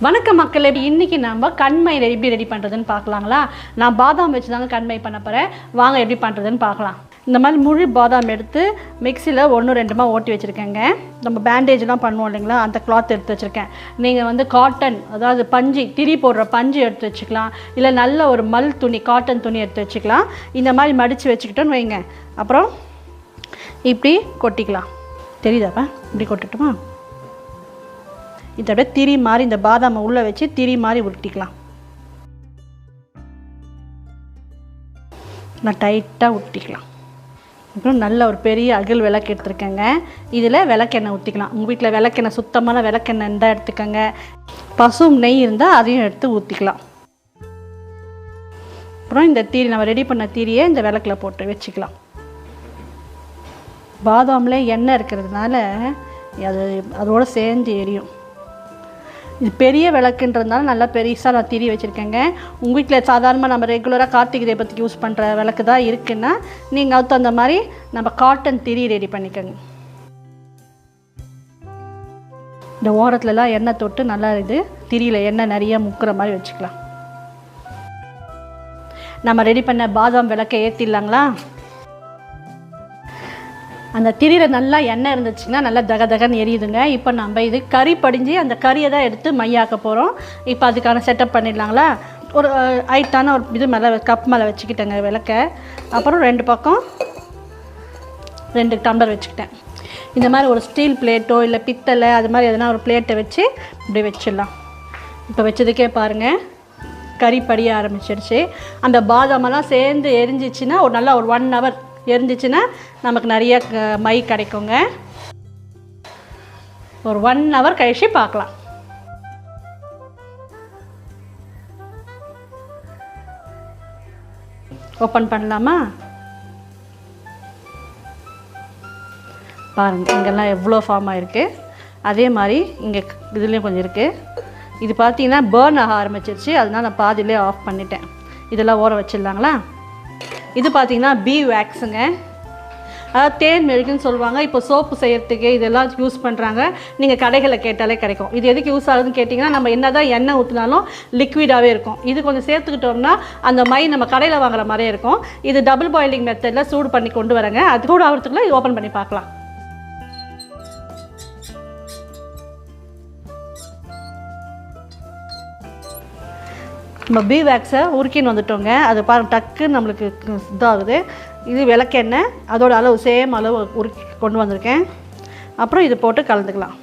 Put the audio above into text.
வணக்கம் எப்படி இன்னைக்கு நம்ம கண்மை எப்படி ரெடி பண்ணுறதுன்னு பார்க்கலாங்களா? நான் பாதாம் வச்சு தாங்க கண்மை பண்ண போகிறேன் வாங்க எப்படி பண்ணுறதுன்னு பார்க்கலாம். இந்த மாதிரி முழு பாதாம் எடுத்து மிக்சியில் ஒன்று ரெண்டுமா ஓட்டி வச்சுருக்கேங்க. நம்ம பேண்டேஜ்லாம் பண்ணுவோம் இல்லைங்களா? அந்த கிளாத் எடுத்து வச்சுருக்கேன். நீங்கள் வந்து காட்டன் அதாவது பஞ்சு திரி போடுற பஞ்சு எடுத்து வச்சுக்கலாம். இல்லை நல்ல ஒரு மல் துணி காட்டன் துணி எடுத்து வச்சுக்கலாம். இந்த மாதிரி மடித்து வச்சுக்கிட்டோன்னு வைங்க. அப்புறம் இப்படி கொட்டிக்கலாம். தெரியுதாப்பா? இப்படி கொட்டட்டுமா? இதை அப்படியே திரி மாதிரி இந்த பாதாமை உள்ளே வச்சு திரி மாதிரி உருட்டிக்கலாம். நான் டைட்டாக உருட்டிக்கலாம். அப்புறம் நல்ல ஒரு பெரிய அகல் விளக்கு எடுத்துருக்கேங்க. இதில் விளக்கெண்ணெய் ஊற்றிக்கலாம் உங்கள் வீட்டில் விளக்கெண்ணெய் சுத்தமான விளக்கெண்ணெய் இருந்தால் எடுத்துக்கோங்க. பசும் நெய் இருந்தால் அதையும் எடுத்து ஊற்றிக்கலாம் அப்புறம் இந்த தீரி நம்ம ரெடி பண்ண தீரியை இந்த விளக்கில் போட்டு வச்சுக்கலாம். பாதாமில் எண்ணெய் இருக்கிறதுனால அது அதோட சேர்ந்து எரியும். இது பெரிய விளக்குன்றதுனால நல்லா பெருசாக நான் திரி வச்சுருக்கேங்க. உங்கள் வீட்டில் சாதாரணமாக நம்ம ரெகுலராக கார்த்திகை தீபத்துக்கு யூஸ் பண்ணுற விளக்கு தான் இருக்குன்னா நீங்கள் அதுக்கு தகுந்த மாதிரி நம்ம காட்டன் திரி ரெடி பண்ணிக்கோங்க. இந்த ஓரத்துலலாம் எண்ணெய் தொட்டு நல்லா இது திரியில் எண்ணெய் நிறைய முக்கிற மாதிரி வச்சுக்கலாம். நம்ம ரெடி பண்ண பாதாம் விளக்கை ஏற்றிடலாங்களா அந்த திரியில் நல்லா எண்ணெய் இருந்துச்சுன்னா நல்லா தக தகன்னு எரியுதுங்க. இப்போ நம்ம இது கறி படிஞ்சு அந்த கறியை தான் எடுத்து மையாக்க போகிறோம் இப்போ அதுக்கான செட்டப் பண்ணிடலாங்களா? ஒரு ஹைட்டான ஒரு இது மேலே கப் மேலே வச்சுக்கிட்டேங்க விளக்க. அப்புறம் ரெண்டு பக்கம் ரெண்டு டம்ளர் வச்சுக்கிட்டேன். இந்த மாதிரி ஒரு ஸ்டீல் பிளேட்டோ இல்லை பித்தளை அது மாதிரி எதனா ஒரு பிளேட்டை வச்சு இப்படி வச்சிடலாம். இப்போ வச்சதுக்கே பாருங்கள் கறி படிய ஆரம்பிச்சிருச்சு. அந்த பாதாமெல்லாம் சேர்ந்து எரிஞ்சிச்சின்னா ஒரு நல்லா ஒரு ஒன் ஹவர் எரிஞ்சிச்சுன்னா நமக்கு நிறைய க- மை கிடைக்குங்க. ஒரு ஒன் ஹவர் கழிச்சு பார்க்கலாம். ஓப்பன் பண்ணலாமா? பாருங்கள் இங்கெல்லாம் எவ்வளோ ஃபார்ம் ஆகிருக்கு அதே மாதிரி இங்கே இதுலேயும் கொஞ்சம் இருக்குது இது பார்த்தீங்கன்னா பேர்ன் ஆக ஆரம்பிச்சிருச்சு. அதனால நான் பாதியிலே ஆஃப் பண்ணிட்டேன். இதெல்லாம் ஊற வச்சிடலாங்களா? இது பார்த்தீங்கன்னா பி வேக்ஸுங்க அதாவது தேன் மெழுகுன்னு சொல்லுவாங்க. இப்போ சோப்பு செய்கிறதுக்கு இதெல்லாம் யூஸ் பண்ணுறாங்க நீங்கள் கடைகளில் கேட்டாலே கிடைக்கும். இது எதுக்கு யூஸ் ஆகுதுன்னு கேட்டிங்கன்னா நம்ம என்ன தான் எண்ணெய் ஊற்றினாலும் லிக்விடாகவே இருக்கும். இது கொஞ்சம் சேர்த்துக்கிட்டோம்னா அந்த மை நம்ம கடையில் வாங்குற மாதிரியே இருக்கும். இது டபுள் பாயிலிங் மெத்தடில் சூடு பண்ணி கொண்டு வரேங்க. அது கூட ஆகிறதுக்குள்ள இது ஓப்பன் பண்ணி பார்க்கலாம். நம்ம பி வேக்ஸை உருக்கின்னு வந்துட்டோங்க. அது பாருங்க டக்குன்னு நம்மளுக்கு இதாகுது. இது விளக்கெண்ணெய். அதோட அளவு சேம் அளவு உருக்கி கொண்டு வந்திருக்கேன். அப்புறம் இது போட்டு கலந்துக்கலாம்.